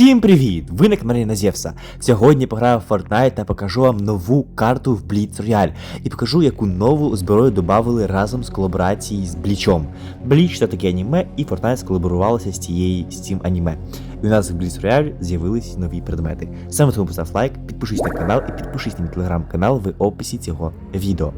Всім привіт! Ви на каналі Назєвса. Сьогодні пограю в Fortnite та покажу вам нову карту в Blitz Royale і покажу, яку нову зброю додали разом з колаборацією з Блічом. Бліч це таке аніме, і Fortnite сколаборувалося з цією з цим аніме. І у нас в Blitz Royale з'явились нові предмети. Саме тому постав лайк, підпишись на канал і підпишись на мій телеграм-канал в описі цього відео.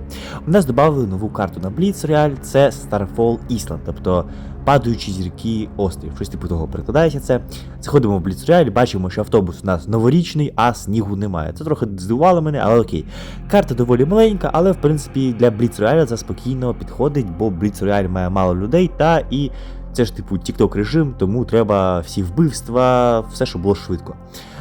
У нас додали нову карту на Blitz Royale, це Starfall Island, тобто падаючі зірки острів. Щось типу того перекладається це. Заходимо в Blitz Royale, бачимо, що автобус у нас новорічний, а снігу немає. Це трохи здивувало мене, але окей. Карта доволі маленька, але в принципі для Blitz Royale це спокійно підходить, бо Blitz Royale має мало людей та і. Це ж типу TikTok режим, тому треба всі вбивства, все, щоб було швидко.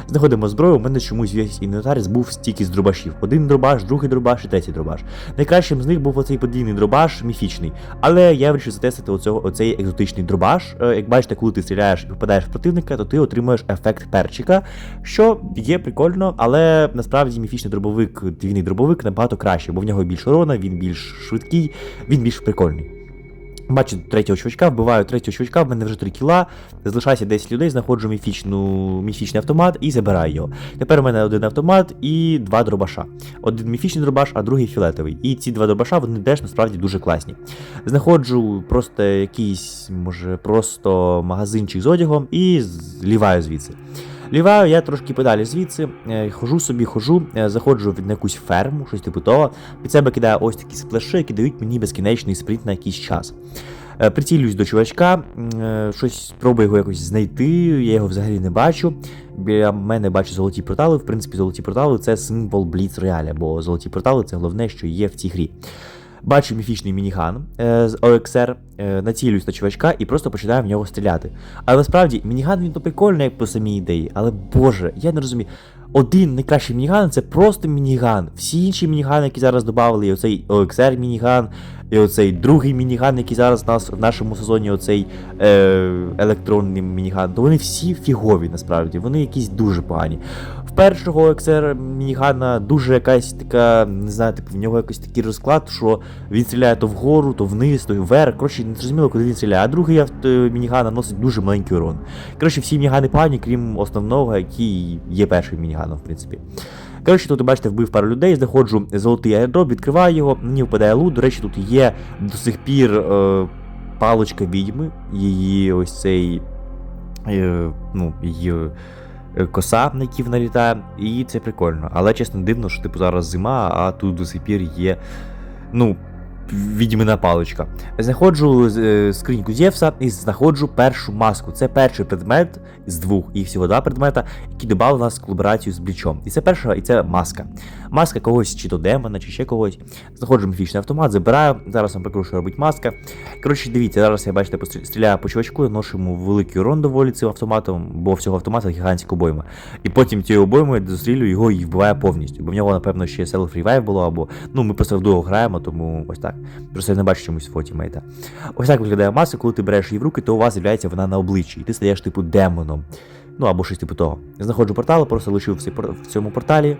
Знаходимо зброю, у мене чомусь весь інвентар був стільки з дробашів. Один дробаш, другий дробаш і третій дробаш. Найкращим з них був оцей подвійний дробаш, міфічний. Але я вирішив затестити оцього, оцей екзотичний дробаш. Е, Як бачите, коли ти стріляєш і попадаєш в противника, то ти отримуєш ефект перчика, що є прикольно, але насправді міфічний дробовик, двійний дробовик набагато краще, бо в нього більше урона, він більш швидкий, він більш прикольний. Бачу третього чувачка, вбиваю третього чувачка, в мене вже 3 кіла, залишається 10 людей, знаходжу міфічну, міфічний автомат і забираю його. Тепер у мене один автомат і два дробаша. Один міфічний дробаш, а другий фіолетовий. І ці два дробаша вони теж насправді дуже класні. Знаходжу просто якийсь, може, просто магазинчик з одягом і зліваю звідси. Ліваю я трошки подалі звідси, е, хожу собі, хожу, е, заходжу на якусь ферму, щось типу того. Під себе кидаю ось такі сплеши, які дають мені безкінечний спринт на якийсь час. Е, Прицілююсь до чувачка, щось спробую його якось знайти, я його взагалі не бачу. Біля мене бачу золоті портали. В принципі, золоті портали це символ Blitz Royale, бо золоті портали це головне, що є в цій грі. Бачу міфічний мініган е, з OXR, е, націлююсь на чувачка і просто починаю в нього стріляти. Але насправді мініган він то прикольний, як по самій ідеї, але боже, я не розумію. Один найкращий мініган це просто мініган. Всі інші мінігани, які зараз додали, і оцей OXR мініган, і оцей другий мініган, який зараз у нас в нашому сезоні, оцей е, електронний мініган, то вони всі фігові насправді, вони якісь дуже погані. Першого XR мінігана дуже якась така, не знаю, типу, в нього якийсь такий розклад, що він стріляє то вгору, то вниз, то вверх. Коротше, не зрозуміло, куди він стріляє. А другий авто мініган наносить дуже маленький урон. Коротше, всі мінігани погані, крім основного, який є першим мініганом, в принципі. Коротше, тут, бачите, вбив пару людей, знаходжу золотий аердроп, відкриваю його, мені впадає лут. До речі, тут є до сих пір е, паличка відьми, її ось цей. Е, ну, її коса, на якій вона літає, і це прикольно. Але чесно дивно, що типу зараз зима, а тут до сих пір є. Ну, відьмина паличка. Знаходжу е, скриньку Зевса і знаходжу першу маску. Це перший предмет з двох, їх всього два предмета, які додали нас колаборацію з блічом. І це перша, і це маска. Маска когось, чи то демона, чи ще когось. Знаходжу міфічний автомат, забираю. Зараз вам покажу, що робить маска. Коротше, дивіться, зараз я бачите, пострі- стріляю по чувачку, наношу йому великий урон доволі цим автоматом, бо всього автомата гігантська обойма. І потім цією обоймою дострілюю його і вбиваю повністю. Бо в нього, напевно, ще self revive було, або ну ми просто вдвох граємо, тому ось так. Просто я не бачу чомусь фоті мейта. Ось так виглядає маса, коли ти береш її в руки, то у вас з'являється вона на обличчі, і ти стаєш типу демоном. Ну або щось типу того. Знаходжу портал, просто лишив в цьому порталі.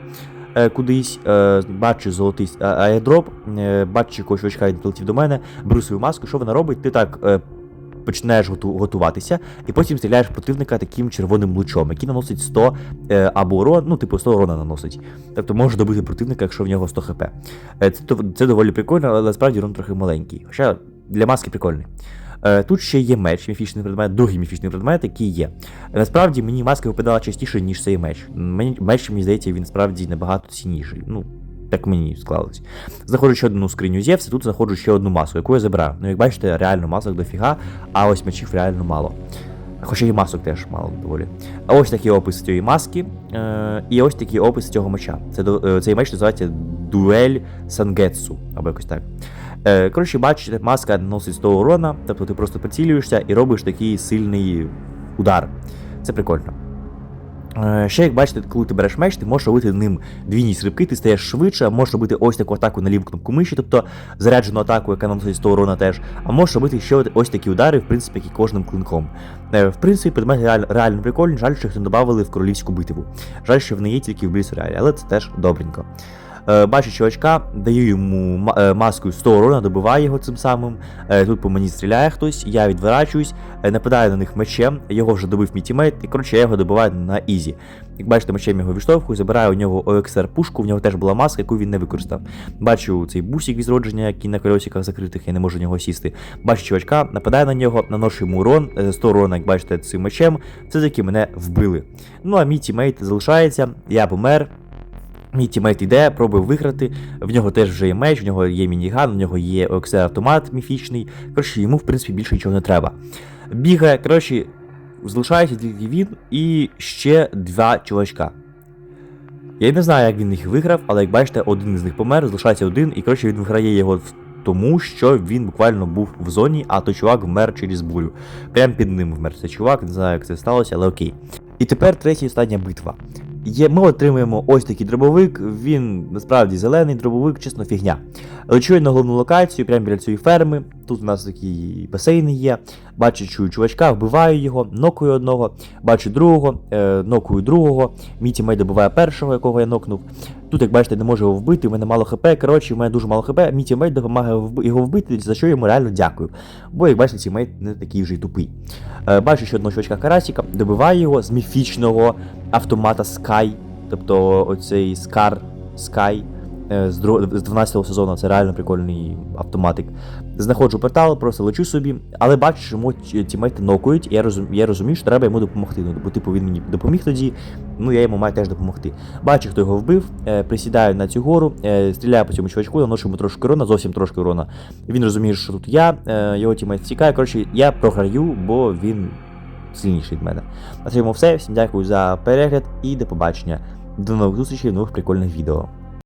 Е, кудись е, бачу золотий а- аердроп, е, бачу якогось очка, він полетів до мене, беру свою маску, що вона робить? Ти так е, починаєш готуватися, і потім стріляєш противника таким червоним лучом, який наносить 100 е, або урон, ну, типу 100 урона наносить. Тобто може добити противника, якщо в нього 100 хп. Е, це, це доволі прикольно, але насправді урон трохи маленький. Хоча для маски прикольний. Е, Тут ще є меч, міфічний предмет, другий міфічний предмет, який є. Насправді мені маска випадала частіше, ніж цей меч. Меч, мені здається, він справді набагато цінніший. Ну, так мені склалось. Знаходжу ще одну скриню Зевса, тут знаходжу ще одну маску, яку я забираю. Ну, як бачите, реально масок дофіга, а ось мечів реально мало. Хоча і масок теж мало доволі. А ось такий опис цієї маски, е, і ось такий опис цього меча. Це, е, цей меч називається Дуель Сангетсу, або якось так. Е, коротше, бачите, маска наносить 100 урона, тобто ти просто прицілюєшся і робиш такий сильний удар. Це прикольно. Е, Ще як бачите, коли ти береш меч, ти можеш робити ним двійні стрибки, ти стаєш швидше, можеш робити ось таку атаку на ліву кнопку миші, тобто заряджену атаку, яка наносить 100 урона теж, а можеш робити ще ось такі удари, в принципі, як і кожним клинком. Е, В принципі, предмет реаль- реально прикольний, жаль, що їх не додавали в королівську битву. Жаль, що вони є тільки в Бліс реалі, але це теж добренько. Е, бачу чувачка, даю йому ма- маску 100 урона, добиваю його цим самим. Е, тут по мені стріляє хтось, я відворачуюсь, е, нападаю на них мечем, його вже добив мій тімейт, і коротше я його добиваю на ізі. Як бачите, мечем його відштовхую, забираю у нього OXR пушку, в нього теж була маска, яку він не використав. Бачу цей бусик відродження, який на колесиках закритих, я не можу на нього сісти. Бачу чувачка, нападаю на нього, наношу йому урон, е, 100 урона, як бачите, цим мечем. Все таки мене вбили. Ну а мій тімейт залишається, я помер. Мій тімейт йде, пробує виграти. В нього теж вже є меч, в нього є мініган, в нього є OXR автомат міфічний. Коротше, йому, в принципі, більше нічого не треба. Бігає, коротше, залишається тільки він і ще два чувачка. Я не знаю, як він їх виграв, але як бачите, один із них помер, залишається один, і коротше він виграє його тому, що він буквально був в зоні, а той чувак вмер через бурю. Прям під ним вмер цей чувак, не знаю, як це сталося, але окей. І тепер третя і остання битва. Є, ми отримуємо ось такий дробовик, він насправді зелений дробовик, чесно, фігня. Лечу на головну локацію, прямо біля цієї ферми. Тут у нас такі басейни є. Бачу чую чувачка, вбиваю його, нокую одного, бачу другого, е, нокую другого. Мій тімейт добиває першого, якого я нокнув. Тут, як бачите, не можу його вбити, у мене мало хп. Коротше, у мене дуже мало хп. Мій тімейт допомагає його вбити, за що йому реально дякую. Бо, як бачите, тімейт не такий вже й тупий. Е, бачу ще одного чувачка карасіка, добиваю його з міфічного автомата Sky. Тобто оцей Scar Sky е, з дро- з 12 сезону, це реально прикольний автоматик. Знаходжу портал, просто лечу собі, але бачу, що йому тімейти нокують, і я, розум, я розумію, що треба йому допомогти. Ну, бо типу він мені допоміг тоді, ну я йому маю теж допомогти. Бачу, хто його вбив, е, присідаю на цю гору, е, стріляю по цьому чувачку, наношу йому трошки урона, зовсім трошки урона. Він розуміє, що тут я, його тімейт втікає. Коротше, я програю, бо він сильніший від мене. На цьому все. Всім дякую за перегляд і до побачення. До нових зустрічей в нових прикольних відео.